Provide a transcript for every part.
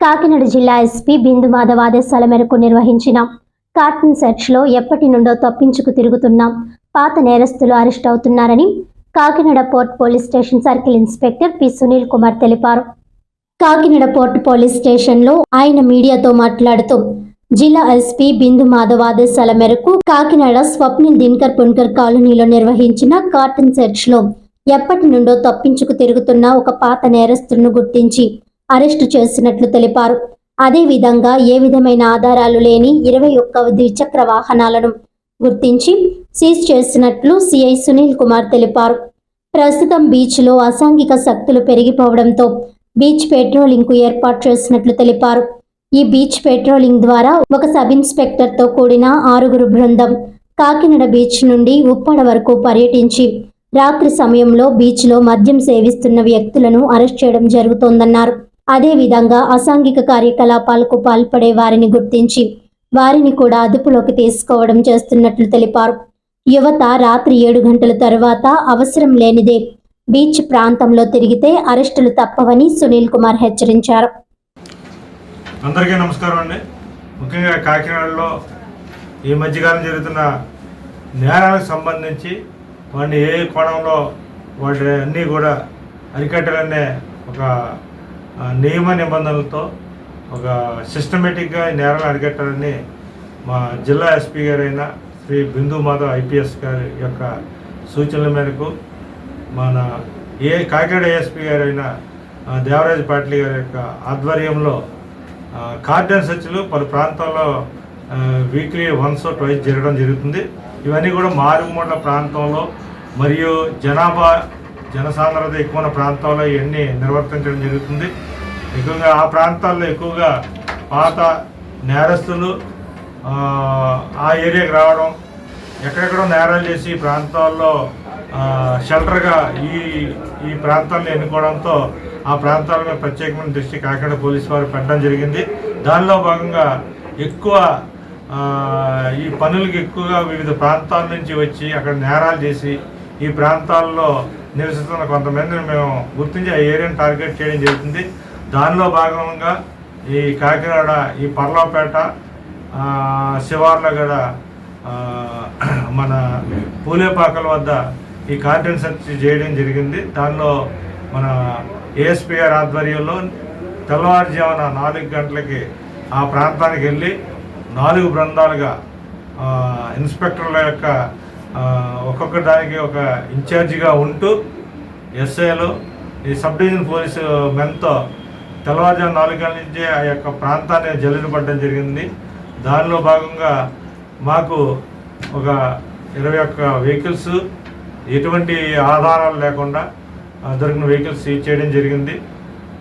కాకినాడ జిల్లా ఎస్పీ బిందు మాధవ్ ఆదేశాల మేరకు నిర్వహించిన కార్టన్ సెర్చ్లో ఎప్పటి నుండో తప్పించుకు తిరుగుతున్న పాత నేరస్తులు అరెస్ట్ అవుతున్నారని Kakinada port police station circle inspector P Sunil Kumar తెలిపారు. కాకినాడ పోర్ట్ పోలీస్ స్టేషన్లో ఆయన మీడియాతో మాట్లాడుతూ జిల్లా ఎస్పీ బిందు మాధవ్ ఆదేశాల మేరకు కాకినాడ స్వప్నిల్ దినకర్ పున్కర్ కాలనీలో నిర్వహించిన కార్టన్ సెర్చ్లో ఎప్పటి నుండో తప్పించుకు తిరుగుతున్న ఒక పాత నేరస్తులను గుర్తించి అరెస్టు చేసినట్లు తెలిపారు. అదేవిధంగా ఏ విధమైన ఆధారాలు లేని ఇరవై ఒక్క ద్విచక్ర వాహనాలను గుర్తించి సీజ్ చేసినట్లు సిఐ సునీల్ కుమార్ తెలిపారు. ప్రస్తుతం బీచ్లో అసాంఘిక శక్తులు పెరిగిపోవడంతో బీచ్ పెట్రోలింగ్కు ఏర్పాటు చేసినట్లు తెలిపారు. ఈ బీచ్ పెట్రోలింగ్ ద్వారా ఒక సబ్ ఇన్స్పెక్టర్తో కూడిన ఆరుగురు బృందం కాకినాడ బీచ్ నుండి ఉప్పాడ వరకు పర్యటించి రాత్రి సమయంలో బీచ్లో మద్యం సేవిస్తున్న వ్యక్తులను అరెస్ట్ చేయడం జరుగుతోందన్నారు. అదేవిధంగా అసాంఘిక కార్యకలాపాలకు పాల్పడే వారిని గుర్తించి వారిని కూడా అదుపులోకి తీసుకోవడం చేస్తున్నట్లు తెలిపారు. యువత రాత్రి ఏడు గంటల తర్వాత అవసరం లేనిదే బీచ్ ప్రాంతంలో తిరిగితే అరెస్టులు తప్పవని సునీల్ కుమార్ హెచ్చరించారు. అందరికీ నమస్కారం అండి. ముఖ్యంగా కాకినాడలో ఈ మధ్యకాలం జరుగుతున్న నేరాలకు సంబంధించి వాడిని ఏ కోణంలో వాటి అన్నీ కూడా అరికట్టాలనే ఒక నియమ నిబంధనలతో ఒక సిస్టమేటిక్గా నేరాలు నేరాలను అరికట్టాలని మా జిల్లా ఎస్పీ గారైన శ్రీ బిందు మాధవ్ ఐపీఎస్ గారి యొక్క సూచనల మేరకు మన ఏ కాకినాడ ఏఎస్పీ గారైన దేవరాజ్ దేవరాజు పాటిల్ గారి యొక్క ఆధ్వర్యంలో కార్డన్ సెర్చ్లు పలు ప్రాంతాల్లో వీక్లీ వన్స్ ట్వైస్ జరగడం జరుగుతుంది. ఇవన్నీ కూడా మారుమూల ప్రాంతంలో మరియు జనాభా జనసాంద్రత ఎక్కువ ఉన్న ప్రాంతాల్లో ఇవన్నీ నిర్వర్తించడం జరుగుతుంది. ఎక్కువగా ఆ ప్రాంతాల్లో ఎక్కువగా పాత నేరస్తులు ఆ, ఏరియాకి రావడం ఎక్కడెక్కడో నేరాలు చేసి ఈ ప్రాంతాల్లో షెల్టర్గా ఈ ఈ ప్రాంతాలను ఎన్నుకోవడంతో ఆ ప్రాంతాల మీద ప్రత్యేకమైన దృష్టి కాకినాడ పోలీసు వారు పెట్టడం జరిగింది. దానిలో భాగంగా ఎక్కువ ఈ పనులకు ఎక్కువగా వివిధ ప్రాంతాల నుంచి వచ్చి అక్కడ నేరాలు చేసి ఈ ప్రాంతాల్లో నివసిస్తున్న కొంతమందిని మేము గుర్తించి ఆ ఏరియాని టార్గెట్ చేయడం జరుగుతుంది. దానిలో భాగంగా ఈ కాకినాడ ఈ పర్లాపేట ఆ, శివార్లో కూడా మన పూలేపాకల వద్ద ఈ కార్టెన్ సెర్చ్ చేయడం జరిగింది. దానిలో మన ఏఎస్పీ ఆధ్వర్యంలో తెల్లవారుజామున నాలుగు గంటలకి ఆ ప్రాంతానికి వెళ్ళి నాలుగు బృందాలుగా ఇన్స్పెక్టర్ల యొక్క ఒక్కొక్క దానికి ఒక ఇన్ఛార్జిగా ఉంటూ ఎస్ఐలు ఈ సబ్ డివిజన్ పోలీసు మెన్తో తెల్లవారుజాము నాలుగు గంటల నుంచి ఆ యొక్క ప్రాంతాన్ని జల్లినపడడం జరిగింది. దానిలో భాగంగా మాకు ఒక ఇరవై ఒక్క వెహికల్స్ ఎటువంటి ఆధారాలు లేకుండా దొరికిన వెహికల్స్ సీజ్ చేయడం జరిగింది.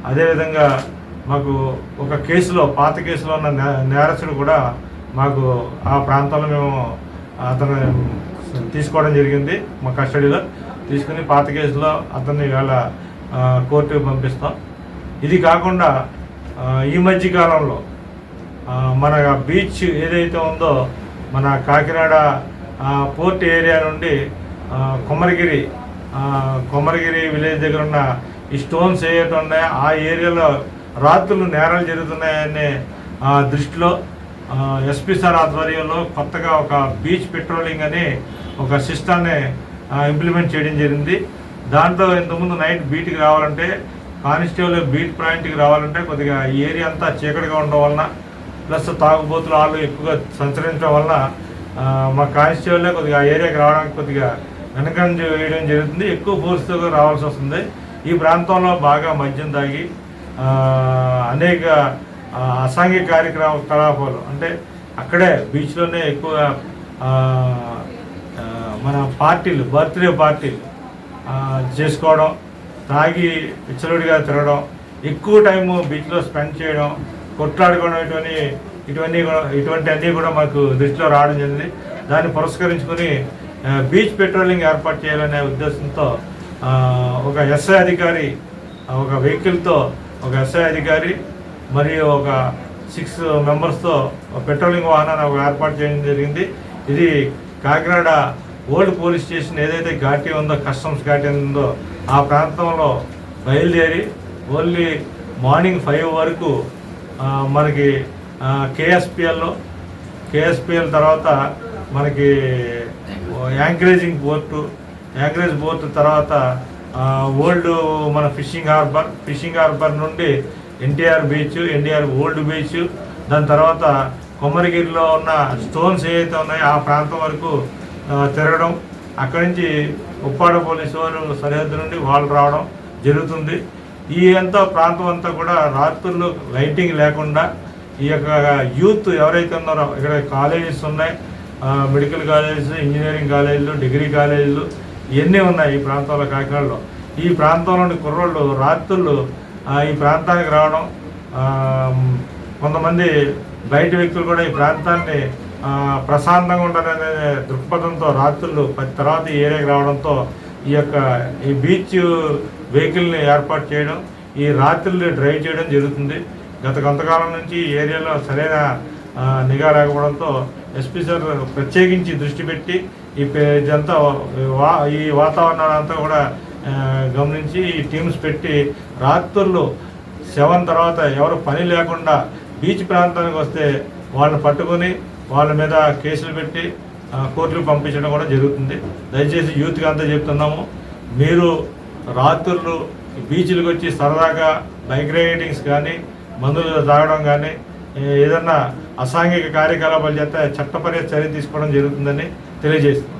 అదేవిధంగా మాకు ఒక కేసులో పాత కేసులో ఉన్న నే- నేరస్తుడు కూడా మాకు ఆ ప్రాంతంలో మేము అతను తీసుకోవడం జరిగింది మా కస్టడీలో. తీసుకుని పాత కేసులో అతన్ని ఇవాళ కోర్టుకు పంపిస్తాం. ఇది కాకుండా ఈ మధ్య కాలంలో మన బీచ్ ఏదైతే ఉందో మన కాకినాడ పోర్ట్ ఏరియా నుండి కొమరగిరి కొమరగిరి విలేజ్ దగ్గర ఉన్న ఈ స్టోన్స్ ఏవైతే ఉన్నాయో ఆ ఏరియాలో రాత్రులు నేరాలు జరుగుతున్నాయనే ఆ, దృష్టిలో ఎస్పీ సార్ ఆధ్వర్యంలో కొత్తగా ఒక బీచ్ పెట్రోలింగ్ అని ఒక సిస్టాన్ని ఇంప్లిమెంట్ చేయడం జరిగింది. దాంట్లో ఇంతకుముందు నైట్ బీట్కి రావాలంటే కానిస్టేబుల్ బీట్ పాయింట్కి రావాలంటే కొద్దిగా ఈ ఏరియా అంతా చీకటిగా ఉండడం వలన ప్లస్ తాగుబోతులు వాళ్ళు ఎక్కువగా సంచరించడం వలన మా కానిస్టేబుల్ కొద్దిగా ఆ ఏరియాకి రావడానికి కొద్దిగా వెనకంజ వేయడం జరుగుతుంది. ఎక్కువ ఫోర్స్తో రావాల్సి వస్తుంది. ఈ ప్రాంతంలో బాగా మద్యం తాగి అనేక అసాంఘిక కార్యక్రమ కలాపాలు అంటే అక్కడే బీచ్లోనే ఎక్కువ మన పార్టీలు బర్త్డే పార్టీలు చేసుకోవడం తాగి విచ్చలుడిగా తిరగడం ఎక్కువ టైము బీచ్లో స్పెండ్ చేయడం కొట్లాడుకోవడం ఇటువంటి ఇటువంటి కూడా ఇటువంటి అన్నీ కూడా మాకు దృష్టిలో రావడం జరిగింది. దాన్ని పురస్కరించుకొని బీచ్ పెట్రోలింగ్ ఏర్పాటు చేయాలనే ఉద్దేశంతో ఒక ఎస్ఐ అధికారి ఒక వెహికల్తో ఒక ఎస్ఐ అధికారి మరియు ఒక సిక్స్ మెంబర్స్తో పెట్రోలింగ్ వాహనాన్ని ఒక ఏర్పాటు చేయడం జరిగింది. ఇది కాకినాడ ఓల్డ్ పోలీస్ స్టేషన్ ఏదైతే ఘాటీ ఉందో కస్టమ్స్ ఘాటీ ఉందో ఆ ప్రాంతంలో బయలుదేరి ఓన్లీ మార్నింగ్ ఫైవ్ వరకు మనకి కేఎస్పిఎల్లో కేఎస్పిఎల్ తర్వాత మనకి యాంకరేజింగ్ బోర్టు యాంకరేజ్ పోర్టు తర్వాత ఓల్డ్ మన ఫిషింగ్ హార్బర్ ఫిషింగ్ హార్బర్ నుండి NTR beach NTR old beach దాని తర్వాత కొమ్మరిగిరిలో ఉన్న స్టోన్స్ ఏవైతే ఉన్నాయో ఆ ప్రాంతం వరకు తిరగడం అక్కడి నుంచి ఉప్పాడ పోలీసు వారు సరిహద్దు నుండి వాళ్ళు రావడం జరుగుతుంది. ఈ అంతా ప్రాంతం అంతా కూడా రాత్రులు లైటింగ్ లేకుండా ఈ యొక్క యూత్ ఎవరైతే ఉన్నారో ఇక్కడ కాలేజెస్ ఉన్నాయి మెడికల్ కాలేజెస్ ఇంజనీరింగ్ కాలేజీలు డిగ్రీ కాలేజీలు ఇవన్నీ ఉన్నాయి ఈ ప్రాంతంలో కాకినాడలో. ఈ ప్రాంతంలోని కుర్రోళ్ళు రాత్రులు ఈ ప్రాంతానికి రావడం కొంతమంది బయట వ్యక్తులు కూడా ఈ ప్రాంతాన్ని ప్రశాంతంగా ఉండాలనే దృక్పథంతో రాత్రులు పది తర్వాత ఈ ఏరియాకి రావడంతో ఈ యొక్క ఈ బీచ్ వెహికల్ని ఏర్పాటు చేయడం ఈ రాత్రులు డ్రైవ్ చేయడం జరుగుతుంది. గత కొంతకాలం నుంచి ఈ ఏరియాలో సరైన నిఘా లేకపోవడంతో ఎస్పీ సార్ ప్రత్యేకించి దృష్టి పెట్టి ఈ పే- ఇదంతా వా ఈ వాతావరణాన్ని అంతా కూడా గమనించి ఈ టీమ్స్ పెట్టి రాత్రులు సెవెన్ తర్వాత ఎవరు పని లేకుండా బీచ్ ప్రాంతానికి వస్తే వాళ్ళని పట్టుకొని వాళ్ళ మీద కేసులు పెట్టి కోర్టుకు పంపించడం కూడా జరుగుతుంది. దయచేసి యూత్కి అంతా చెప్తున్నాము మీరు రాత్రులు బీచ్లకు వచ్చి సరదాగా బైక్ రైడింగ్స్ కానీ మందులు తాగడం కానీ ఏదన్నా అసాంఘిక కార్యకలాపాలు చేస్తే చట్టపరి చర్య తీసుకోవడం జరుగుతుందని తెలియజేస్తున్నాం.